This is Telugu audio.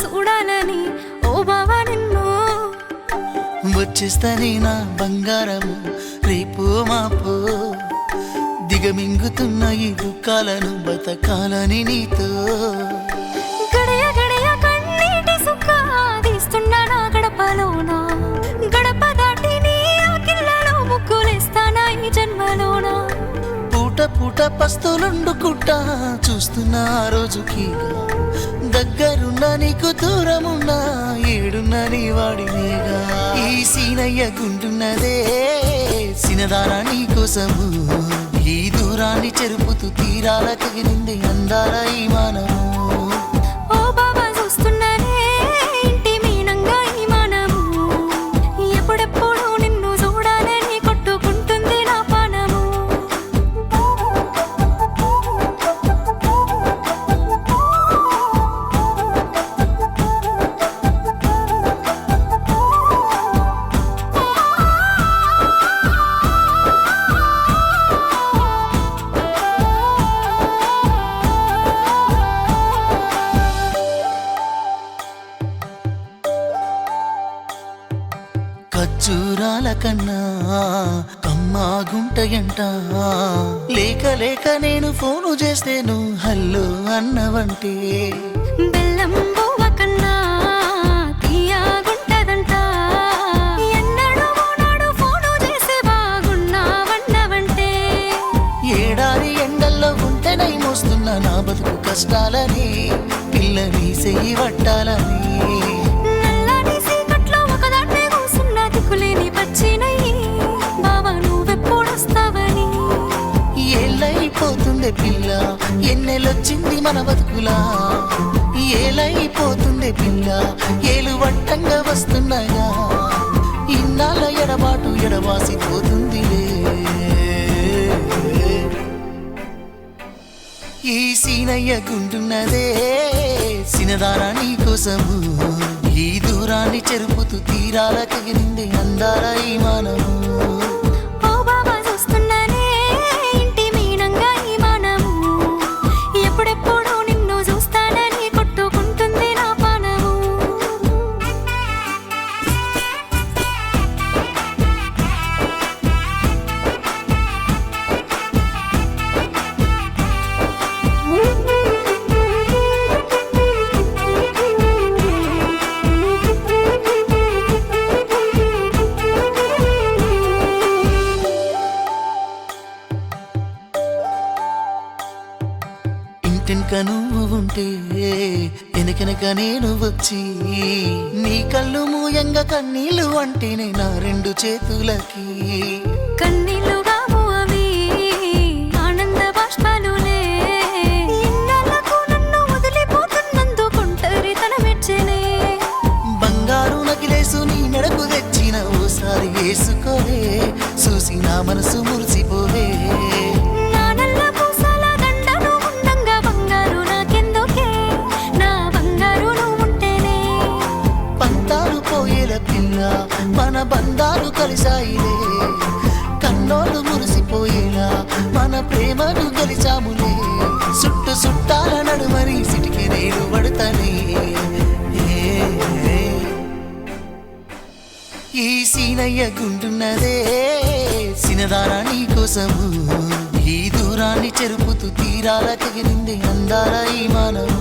చూడాలని ఓ బావా నిన్ను వచ్చేస్తానే నా బంగారము రేపు మాపు. దిగమింగుతున్న ఈ దుఃఖాలను బతకాలని నీతో. గడయ గడయ కన్నీటి సుక్క తీస్తున్నా నా గడపలోన పూట పూట చూస్తున్నా ఆ రోజుకి. దగ్గరున్న నీకు దూరమున్నా ఏడున్న నీ వాడినేగా ఈ సీనయ్య గుంటున్నదే సినదారా నీ కోసము. ఈ దూరాన్ని చెరుపుతూ తీరాల కగిరింది అందాల ఈ మానము. ఖర్జూరాల కన్నా కమ్మాగుంటయంట లేక లేక నేను ఫోను చేస్తేను హల్లో అన్నవంటే బెల్లం చేసి బాగున్నావన్నవంటే ఏడాది ఎండల్లో ఉంటేనై మోస్తున్న నా బతుకు కష్టాలని పిల్లని సెయ్యి పట్టాలని. ఏళ్ళైపోతుందే పిల్ల. ఎన్నెలొచ్చింది మన బతుకులా? ఏలైపోతుందే పిల్ల. ఏలు వట్టంగా వస్తున్నాగా ఇన్నాళ్ళ ఎడబాటు ఎడవాసిపోతుందిలే ఈ సీనయ్య గుంటున్నదే సినదారా నీ కోసము. ఈ దూరాన్ని చెరుపుతూ తీరాల కగిరింది అందాల ఈ మానము. ఇంటెనక నువ్వు ఉంటే వెనకెనక నేను వచ్చి నీ కళ్ళు మూయంగా కన్నీళ్ళు అంటేనే నా రెండు చేతులకి. ఒంటరితనమెచ్చనే బంగారు నగిలేసు నీ మెడకు తెచ్చిన ఓసారి వేసుకోవే. చూసి నా మనసు మురిసిపోవే పోయేల మన బంధాలు కలిసాయిలే. కన్నోళ్ళు మురిసిపోయేలా మన ప్రేమను గెలిచాములే. సుట్టు సుట్టాల నడుమని సిటికి నేను పడతానే. ఈ సీనయ్య గుంటున్నదే సినదారా నీ కోసము. ఈ దూరాన్ని చెరుపుతూ తీరాల తెగిరింది అందాల ఈ మానవు